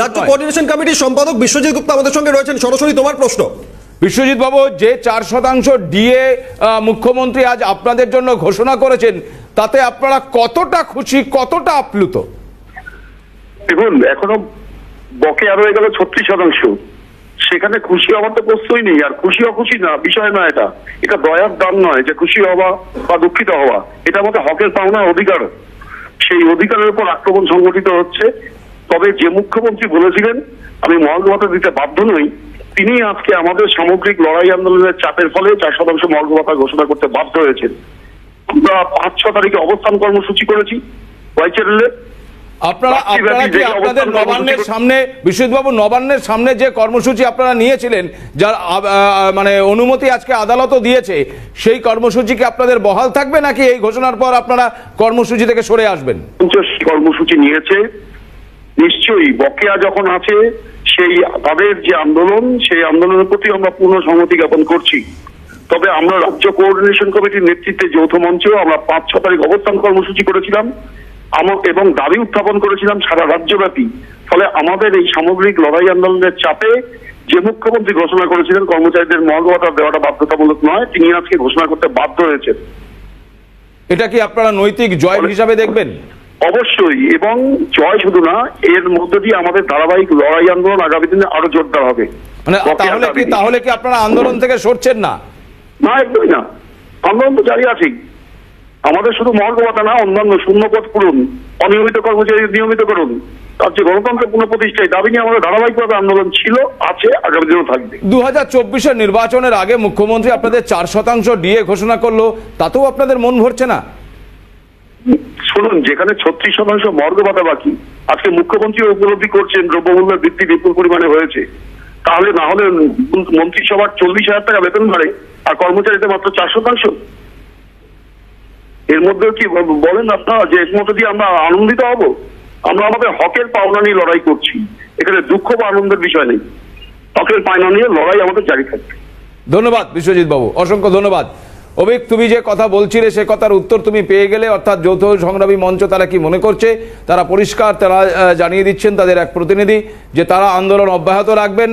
রাজ্য কোঅর্ডিনেশন কমিটির সম্পাদক বিশ্বজিৎ গুপ্তা আমাদের সঙ্গে রয়েছেন। সরাসরি তোমার প্রশ্ন। বিশ্বজিৎ বাবু যে চার শতাংশ ডিএ মুখ্যমন্ত্রী আজ আপনাদের জন্য ঘোষণা করেছেন তাতে আপনারা কতটা খুশি কতটা আপ্লুত? দেখুন এখনও বকেয়া রয়ে গেল ছত্রিশ শতাংশ। সেখানে খুশি হওয়ার তো প্রশ্নই নেই আর খুশি অখুশি না বিষয় না এটা। এটা দয়ার দান নয় যে খুশি হওয়া বা দুঃখিত হওয়া। এটা আমাদের হকের পাওনার অধিকার। সেই অধিকারের উপর আক্রমণ সংগঠিত হচ্ছে। তবে যে মুখ্যমন্ত্রী বলেছিলেন আমি মহার্ঘভাতা দিতে বাধ্য নই তিনি আজকে আমাদের সামগ্রিক লড়াই আন্দোলনের চাপের ফলে চার শতাংশ মর্গভাতা ঘোষণা করতে বাধ্য হয়েছেন। আমরা পাঁচ ছ তারিখে অবস্থান কর্মসূচি করেছি ওয়াইচেরলে আপনারা আপনারা কি আপনাদের নবান্নের সামনে বিশ্বজিৎবাবু নবান্নের সামনে যে কর্মসূচি আপনারা নিয়েছিলেন যার মানে অনুমতি আজকে আদালতও দিয়েছে সেই কর্মসূচি কি আপনাদের বহাল থাকবে নাকি এই ঘোষণার পর আপনারা কর্মসূচি থেকে সরে আসবেন? কর্মসূচি নিয়েছে নিশ্চয়ই বকেয়া যখন আছে সেই তাদের যে আন্দোলন সেই আন্দোলনের প্রতি আমরা পূর্ণ সংহতি জ্ঞাপন করছি। তবে আমরা রাজ্য কোঅর্ডিনেশন কমিটির নেতৃত্বে যৌথ মঞ্চেও আমরা পাঁচ ছ তারিখ অবস্থান কর্মসূচি করেছিলাম। এবং দাবি উত্থাপন করেছিলাম সারা রাজ্যব্যাপী। ফলে আমাদের এই সামগ্রিক লড়াই আন্দোলনের চাপে যে মুখ্যমন্ত্রী ঘোষণা করেছিলেন কর্মচারীদের মর্গভাতা দেওয়াটা বাধ্যতামূলক নয় তিনি আজকে ঘোষণা করতে বাধ্য হয়েছেন। এটা কি আপনারা নৈতিক জয় হিসাবে দেখবেন? অবশ্যই এবং জয় শুধু না এর মধ্য দিয়ে আমাদের ধারাবাহিক লড়াই আন্দোলন আগামী দিনে আরও জোরদার হবে। মানে তাহলে কি তাহলে কি আপনারা আন্দোলন থেকে সরছেন না? না একদমই না। আন্দোলন তো জারি আছেই। আমাদের শুধু মর্গ না অন্যান্য শূন্যপদ পূরণ অনিয়মিত কর্মচারী নিয়মিত করুন। তার যে গণতন্ত্রের পুনঃপ্রতিষ্ঠায় দাবি নিয়ে আমাদের ধারাবাহিকভাবে আন্দোলন ছিল আছে আগামী দিনেও থাকবে। দু হাজার চব্বিশের নির্বাচনের আগে মুখ্যমন্ত্রী আপনাদের চার শতাংশ ডিএ ঘোষণা করল তাতেও আপনাদের মন ভরছে না? শুনুন, যেখানে ছত্রিশ শতাংশ মর্গ ভাতা বাকি, আজকে মুখ্যমন্ত্রী উপলব্ধি করছেন দ্রব্যমূল্যের বৃদ্ধি বিপুল পরিমাণে হয়েছে। তাহলে না হলে মন্ত্রিসভার চল্লিশ হাজার টাকা বেতন বাড়ে, আর কর্মচারীদের মাত্র চার শতাংশ? এর মধ্যে কি বলেন আপনারা যে এর মধ্যে দিয়ে আমরা আনন্দিত হব? আমরা আমাদের হকের পাওনা নিয়ে লড়াই করছি। এখানে দুঃখ বা আনন্দের বিষয় নেই। হকের পাওনা নিয়ে লড়াই আমাদের জারি থাকবে। ধন্যবাদ বিশ্বজিৎ বাবু। অসংখ্য ধন্যবাদ। অভিক, তুমি যে কথা বলছিলে, সে কথার উত্তর তুমি পেয়ে গেলে, অর্থাৎ যৌথ সংগ্রামী মঞ্চ তারা কি মনে করছে? তারা পরিষ্কার, তারা জানিয়ে দিচ্ছেন তাদের এক প্রতিনিধি, যে তারা আন্দোলন অব্যাহত রাখবেন।